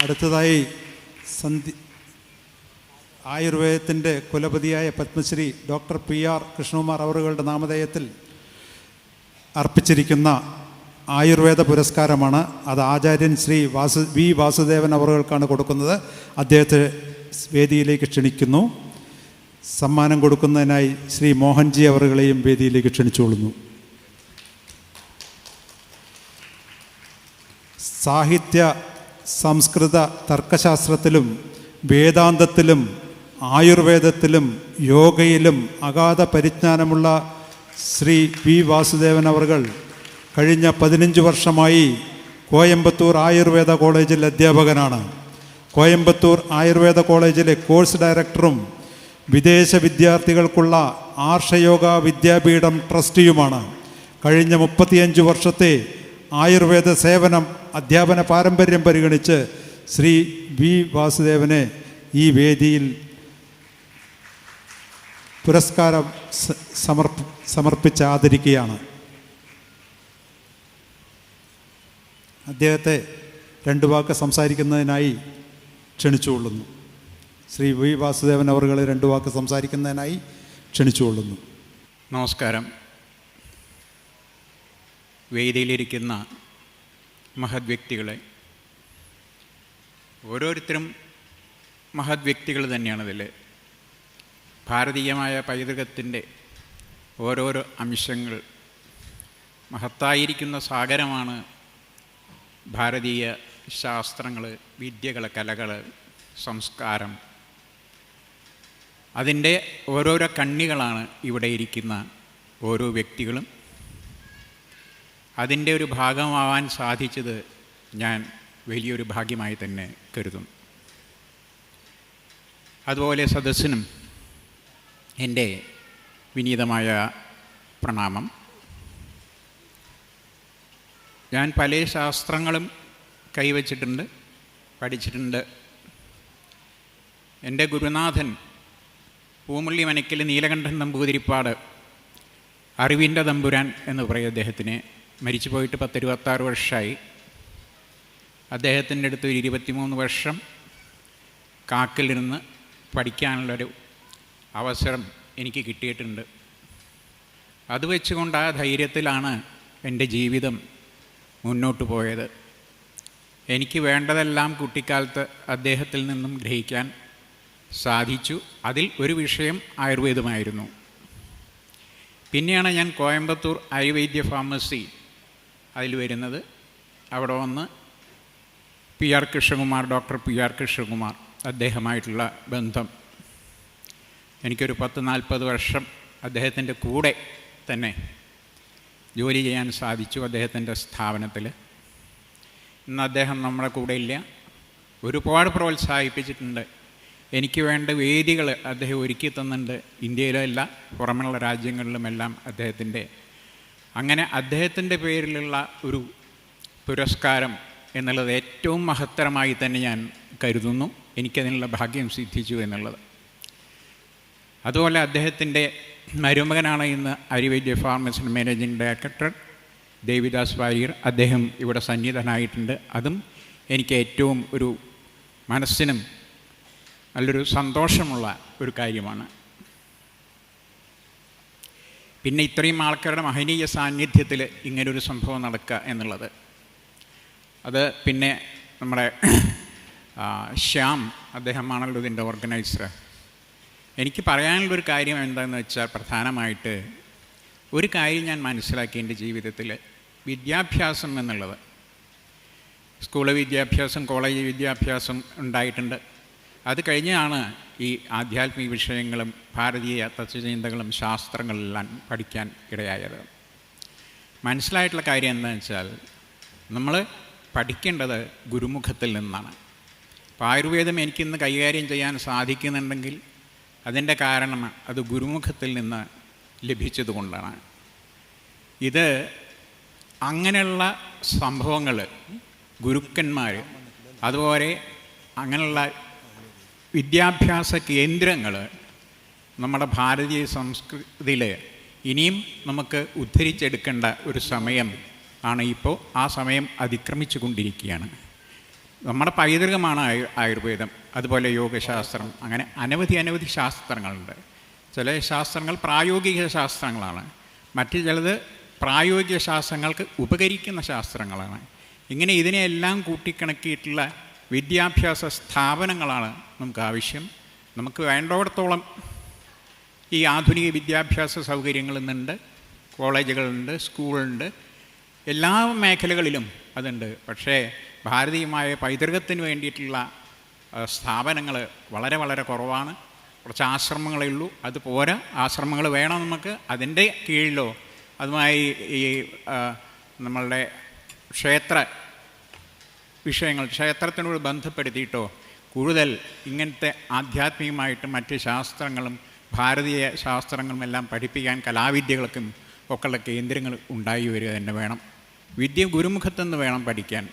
അടുത്തതായി സന്ധി ആയുർവേദത്തിന്റെ കുലപതിയായ Padmashri doctor P R Krishnakumar അവറുകളുടെ നാമധേയത്തിൽ അർപ്പിച്ചിരിക്കുന്ന ആയുർവേദ പുരസ്കാരമാണ്. അത് ആചാര്യൻ ശ്രീ വാസു വി വാസുദേവൻ അവറുകൾക്കാണ് കൊടുക്കുന്നത്. അദ്ദേഹത്തെ വേദിയിലേക്ക് ക്ഷണിക്കുന്നു. സമ്മാനം കൊടുക്കുന്നതിനായി ശ്രീ മോഹൻജി അവറുകളെയും വേദിയിലേക്ക് ക്ഷണിച്ചുകൊള്ളുന്നു. സാഹിത്യ സംസ്കൃത തർക്കശാസ്ത്രത്തിലും വേദാന്തത്തിലും ആയുർവേദത്തിലും യോഗയിലും അഗാധ പരിജ്ഞാനമുള്ള ശ്രീ വി വാസുദേവൻ അവർ കഴിഞ്ഞ പതിനഞ്ച് വർഷമായി കോയമ്പത്തൂർ ആയുർവേദ കോളേജിൽ അധ്യാപകനാണ്. കോയമ്പത്തൂർ ആയുർവേദ കോളേജിലെ കോഴ്സ് ഡയറക്ടറും വിദേശ വിദ്യാർത്ഥികൾക്കുള്ള ആർഷയോഗ വിദ്യാപീഠം ട്രസ്റ്റിയുമാണ്. കഴിഞ്ഞ മുപ്പത്തിയഞ്ച് വർഷത്തെ ആയുർവേദ സേവനം അധ്യാപന പാരമ്പര്യം പരിഗണിച്ച് ശ്രീ വി വാസുദേവനെ ഈ വേദിയിൽ പുരസ്കാരം സമർപ്പ സമർപ്പിച്ച് ആദരിക്കുകയാണ് അദ്ദേഹത്തെ രണ്ട് വാക്ക് സംസാരിക്കുന്നതിനായി ക്ഷണിച്ചുകൊള്ളുന്നു. ശ്രീ വി വാസുദേവൻ അവർകളെ രണ്ട് വാക്ക് സംസാരിക്കുന്നതിനായി ക്ഷണിച്ചുകൊള്ളുന്നു. നമസ്കാരം. വേദിയിലിരിക്കുന്ന മഹത് വ്യക്തികളെ. ഓരോരുത്തരും മഹത് വ്യക്തികൾ തന്നെയാണതിൽ ഭാരതീയമായ പൈതൃകത്തിന്റെ ഓരോരോ അംശങ്ങൾ മഹത്തായിരിക്കുന്ന സാഗരമാണ് ഭാരതീയ ശാസ്ത്രങ്ങൾ വിദ്യകൾ കലകൾ സംസ്കാരം. അതിന്റെ ഓരോരോ കണ്ണികളാണ് ഇവിടെ ഇരിക്കുന്ന ഓരോ വ്യക്തികളും. അതിന്റെ ഒരു ഭാഗമാവാൻ സാധിച്ചത് ഞാൻ വലിയൊരു ഭാഗ്യമായി തന്നെ കരുതും അതുപോലെ സദസ്സിനും എന്റെ വിനീതമായ പ്രണാമം. ഞാൻ പല ശാസ്ത്രങ്ങളും കൈവച്ചിട്ടുണ്ട് പഠിച്ചിട്ടുണ്ട്. എന്റെ ഗുരുനാഥൻ പൂമുള്ളി മനക്കിൽ നീലകണ്ഠൻ നമ്പൂതിരിപ്പാട് അറിവിന്റെ തമ്പുരാൻ എന്ന് പറയും അദ്ദേഹത്തിന്. മരിച്ചു പോയിട്ട് പത്തിരുപത്താറ് വർഷമായി അദ്ദേഹത്തിന്റെ അടുത്ത് ഒരു ഇരുപത്തിമൂന്ന് വർഷം കാക്കിലിരുന്ന് പഠിക്കാനുള്ളൊരു അവസരം എനിക്ക് കിട്ടിയിട്ടുണ്ട്. അത് വെച്ചുകൊണ്ട് ആ ധൈര്യത്തിലാണ് എന്റെ ജീവിതം മുന്നോട്ട് പോയത്. എനിക്ക് വേണ്ടതെല്ലാം കുട്ടിക്കാലത്ത് അദ്ദേഹത്തിൽ നിന്നും ഗ്രഹിക്കാൻ സാധിച്ചു. അതിൽ ഒരു വിഷയം ആയുർവേദമായിരുന്നു. പിന്നെയാണ് ഞാൻ കോയമ്പത്തൂർ ആയുർവേദ്യ ഫാർമസി അതിൽ വരുന്നത്. അവിടെ വന്ന് P R Krishnakumar doctor P R Krishnakumar അദ്ദേഹമായിട്ടുള്ള ബന്ധം. എനിക്കൊരു പത്ത് നാൽപ്പത് വർഷം അദ്ദേഹത്തിന്റെ കൂടെ തന്നെ ജോലി ചെയ്യാൻ സാധിച്ചു അദ്ദേഹത്തിന്റെ സ്ഥാപനത്തിൽ. ഇന്ന് അദ്ദേഹം നമ്മുടെ കൂടെ ഇല്ല. ഒരുപാട് പ്രോത്സാഹിപ്പിച്ചിട്ടുണ്ട്. എനിക്ക് വേണ്ട വേദികൾ അദ്ദേഹം ഒരുക്കി തന്നിട്ടുണ്ട്. ഇന്ത്യയിലല്ല പുറമുള്ള രാജ്യങ്ങളിലുമെല്ലാം അദ്ദേഹത്തിന്റെ അങ്ങനെ അദ്ദേഹത്തിന്റെ പേരിലുള്ള ഒരു പുരസ്കാരം എന്നുള്ളത് ഏറ്റവും മഹത്തരമായി തന്നെ ഞാൻ കരുതുന്നു. എനിക്കതിനുള്ള ഭാഗ്യം സിദ്ധിച്ചു എന്നുള്ളത്. അതുപോലെ അദ്ദേഹത്തിന്റെ മരുമകനാണ് ഇന്ന് Aryavaidya pharmacy managing director Devidas Warrier. അദ്ദേഹം ഇവിടെ സന്നിധനായിട്ടുണ്ട് അതും എനിക്ക് ഏറ്റവും ഒരു മനസ്സിനും നല്ലൊരു സന്തോഷമുള്ള ഒരു കാര്യമാണ്. പിന്നെ ഇത്രയും ആൾക്കാരുടെ മഹനീയ സാന്നിധ്യത്തിൽ ഇങ്ങനൊരു സംഭവം നടക്കുക എന്നുള്ളത്. അത് പിന്നെ നമ്മുടെ ശ്യാം അദ്ദേഹമാണല്ലോ ഇതിന്റെ ഓർഗനൈസർ എനിക്ക് പറയാനുള്ളൊരു കാര്യം എന്താണെന്ന് വെച്ചാൽ പ്രധാനമായിട്ട് ഒരു കാര്യം ഞാൻ മനസ്സിലാക്കി എന്റെ ജീവിതത്തിൽ വിദ്യാഭ്യാസം എന്നുള്ളത്. സ്കൂൾ വിദ്യാഭ്യാസം കോളേജ് വിദ്യാഭ്യാസം ഉണ്ടായിട്ടുണ്ട്. അത് കഴിഞ്ഞാണ് ഈ ആധ്യാത്മിക വിഷയങ്ങളും ഭാരതീയ തത്വചിന്തകളും ശാസ്ത്രങ്ങളെല്ലാം പഠിക്കാൻ ഇടയായത്. മനസ്സിലായിട്ടുള്ള കാര്യം എന്താണെന്ന് വെച്ചാൽ നമ്മൾ പഠിക്കേണ്ടത് ഗുരുമുഖത്തിൽ നിന്നാണ്. അപ്പോൾ ആയുർവേദം എനിക്കിന്ന് കൈകാര്യം ചെയ്യാൻ സാധിക്കുന്നുണ്ടെങ്കിൽ അതിന്റെ കാരണം അത് ഗുരുമുഖത്തിൽ നിന്ന് ലഭിച്ചതുകൊണ്ടാണ്. ഇത് അങ്ങനെയുള്ള സംഭവങ്ങൾ ഗുരുക്കന്മാർ അതുപോലെ അങ്ങനെയുള്ള വിദ്യാഭ്യാസ കേന്ദ്രങ്ങൾ നമ്മുടെ ഭാരതീയ സംസ്കൃതിയിൽ ഇനിയും നമുക്ക് ഉദ്ധരിച്ചെടുക്കേണ്ട ഒരു സമയം ആണ് ഇപ്പോൾ ആ സമയം അതിക്രമിച്ചു കൊണ്ടിരിക്കുകയാണ്. നമ്മുടെ പൈതൃകമാണ് ആയു ആയുർവേദം അതുപോലെ യോഗശാസ്ത്രം അങ്ങനെ അനവധി അനവധി ശാസ്ത്രങ്ങളുണ്ട്. ചില ശാസ്ത്രങ്ങൾ പ്രായോഗിക ശാസ്ത്രങ്ങളാണ്. മറ്റു ചിലത് പ്രായോഗിക ശാസ്ത്രങ്ങൾക്ക് ഉപകരിക്കുന്ന ശാസ്ത്രങ്ങളാണ്. ഇങ്ങനെ ഇതിനെയെല്ലാം കൂട്ടിക്കണക്കിയിട്ടുള്ള വിദ്യാഭ്യാസ സ്ഥാപനങ്ങളാണ് നമുക്ക് ആവശ്യം നമുക്ക് വേണ്ടവിടത്തോളം ഈ ആധുനിക വിദ്യാഭ്യാസ സൗകര്യങ്ങൾ ഇന്നുണ്ട് കോളേജുകളുണ്ട് സ്കൂളുണ്ട്. എല്ലാ മേഖലകളിലും അതുണ്ട്. പക്ഷേ ഭാരതീയമായ പൈതൃകത്തിന് വേണ്ടിയിട്ടുള്ള സ്ഥാപനങ്ങൾ വളരെ വളരെ കുറവാണ്. കുറച്ച് ആശ്രമങ്ങളേ ഉള്ളൂ. അത് പോരാ. ആശ്രമങ്ങൾ വേണം നമുക്ക്. അതിന്റെ കീഴിലോ അതുമായി ഈ നമ്മളുടെ ക്ഷേത്ര വിഷയങ്ങൾ ക്ഷേത്രത്തിനോട് ബന്ധപ്പെടുത്തിയിട്ടോ കൂടുതൽ ഇങ്ങനത്തെ ആധ്യാത്മികമായിട്ട് മറ്റ് ശാസ്ത്രങ്ങളും ഭാരതീയ ശാസ്ത്രങ്ങളും എല്ലാം പഠിപ്പിക്കാൻ കലാവിദ്യകൾക്കും ഒക്കെയുള്ള കേന്ദ്രങ്ങൾ ഉണ്ടായി വരിക തന്നെ വേണം. വിദ്യ ഗുരുമുഖത്തുനിന്ന് വേണം പഠിക്കാൻ.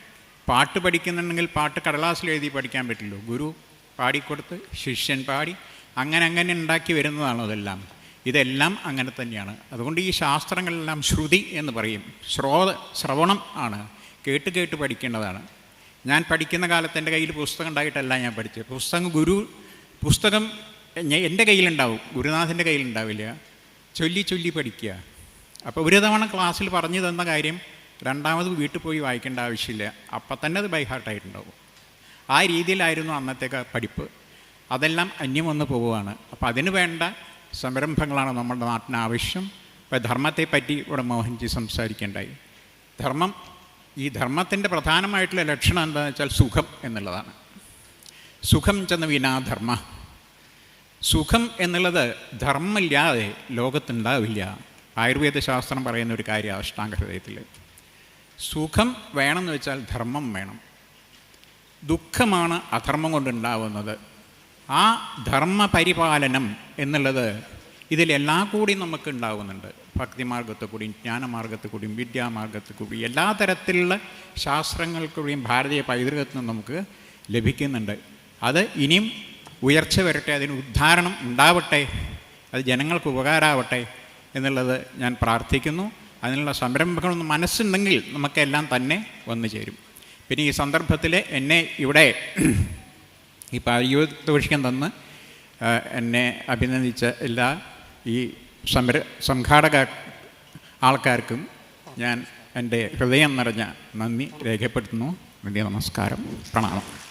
പാട്ട് പഠിക്കുന്നുണ്ടെങ്കിൽ പാട്ട് കടലാസിൽ എഴുതി പഠിക്കാൻ പറ്റില്ലോ ഗുരു പാടിക്കൊടുത്ത് ശിഷ്യൻ പാടി അങ്ങനെ അങ്ങനെ ഉണ്ടാക്കി വരുന്നതാണ് അതെല്ലാം. ഇതെല്ലാം അങ്ങനെ തന്നെയാണ്. അതുകൊണ്ട് ഈ ശാസ്ത്രങ്ങളെല്ലാം ശ്രുതി എന്ന് പറയും. ശ്രോത ശ്രവണം ആണ്. കേട്ട് കേട്ട് പഠിക്കേണ്ടതാണ്. ഞാൻ പഠിക്കുന്ന കാലത്ത് എന്റെ കയ്യിൽ പുസ്തകം ഉണ്ടായിട്ടല്ല ഞാൻ പഠിച്ചത്. പുസ്തകം ഗുരു പുസ്തകം എന്റെ കയ്യിലുണ്ടാവും. ഗുരുനാഥന്റെ കയ്യിലുണ്ടാവില്ല. ചൊല്ലി ചൊല്ലി പഠിക്കുക. അപ്പോൾ ഒരു തവണ ക്ലാസ്സിൽ പറഞ്ഞു തന്ന കാര്യം രണ്ടാമത് വീട്ടിൽ പോയി വായിക്കേണ്ട ആവശ്യമില്ല. അപ്പം തന്നെ അത് ബൈഹാർട്ടായിട്ടുണ്ടാവും ആ രീതിയിലായിരുന്നു അന്നത്തെ പഠിപ്പ്. അതെല്ലാം അന്യം വന്ന് പോവുകയാണ്. അപ്പോൾ അതിന് വേണ്ട സംരംഭങ്ങളാണ് നമ്മുടെ നാട്ടിന് ആവശ്യം. ഇപ്പോൾ ധർമ്മത്തെപ്പറ്റി ഇവിടെ മോഹൻജി സംസാരിക്കേണ്ടായി. ധർമ്മം ഈ ധർമ്മത്തിന്റെ പ്രധാനമായിട്ടുള്ള ലക്ഷണം എന്താണെന്ന് വെച്ചാൽ സുഖം എന്നുള്ളതാണ്. സുഖം ചെന്ന വിനാധർമ്മ സുഖം എന്നുള്ളത് ധർമ്മമില്ലാതെ ലോകത്തുണ്ടാവില്ല. ആയുർവേദ ശാസ്ത്രം പറയുന്ന ഒരു കാര്യം അഷ്ടാംഗ ഹൃദയത്തിൽ. സുഖം വേണമെന്ന് വെച്ചാൽ ധർമ്മം വേണം. ദുഃഖമാണ് അധർമ്മം കൊണ്ടുണ്ടാവുന്നത്. ആ ധർമ്മ പരിപാലനം എന്നുള്ളത് ഇതിലെല്ലാം കൂടി നമുക്ക് ഉണ്ടാകുന്നുണ്ട് ഭക്തിമാർഗത്തിൽ കൂടിയും ജ്ഞാനമാർഗത്തിൽ കൂടിയും വിദ്യാമാർഗത്തിൽ കൂടിയും എല്ലാ തരത്തിലുള്ള ശാസ്ത്രങ്ങൾ കൂടിയും ഭാരതീയ പൈതൃകത്തിൽ നിന്ന് നമുക്ക് ലഭിക്കുന്നുണ്ട്. അത് ഇനിയും ഉയർച്ച വരട്ടെ അതിന് ഉദ്ധാരണം ഉണ്ടാവട്ടെ അത് ജനങ്ങൾക്ക് ഉപകാരമാവട്ടെ എന്നുള്ളത് ഞാൻ പ്രാർത്ഥിക്കുന്നു. അതിനുള്ള സംരംഭങ്ങളൊന്നും മനസ്സുണ്ടെങ്കിൽ നമുക്കെല്ലാം തന്നെ വന്നു ചേരും. പിന്നെ ഈ സന്ദർഭത്തിൽ എന്നെ ഇവിടെ ഈ പാരിതോഷികം തന്ന് എന്നെ അഭിനന്ദിച്ച എല്ലാ ഈ സമര സംഘാടക ആൾക്കാർക്കും ഞാൻ എന്റെ ഹൃദയം നിറഞ്ഞ നന്ദി രേഖപ്പെടുത്തുന്നു. വലിയ നമസ്കാരം പ്രണാമം.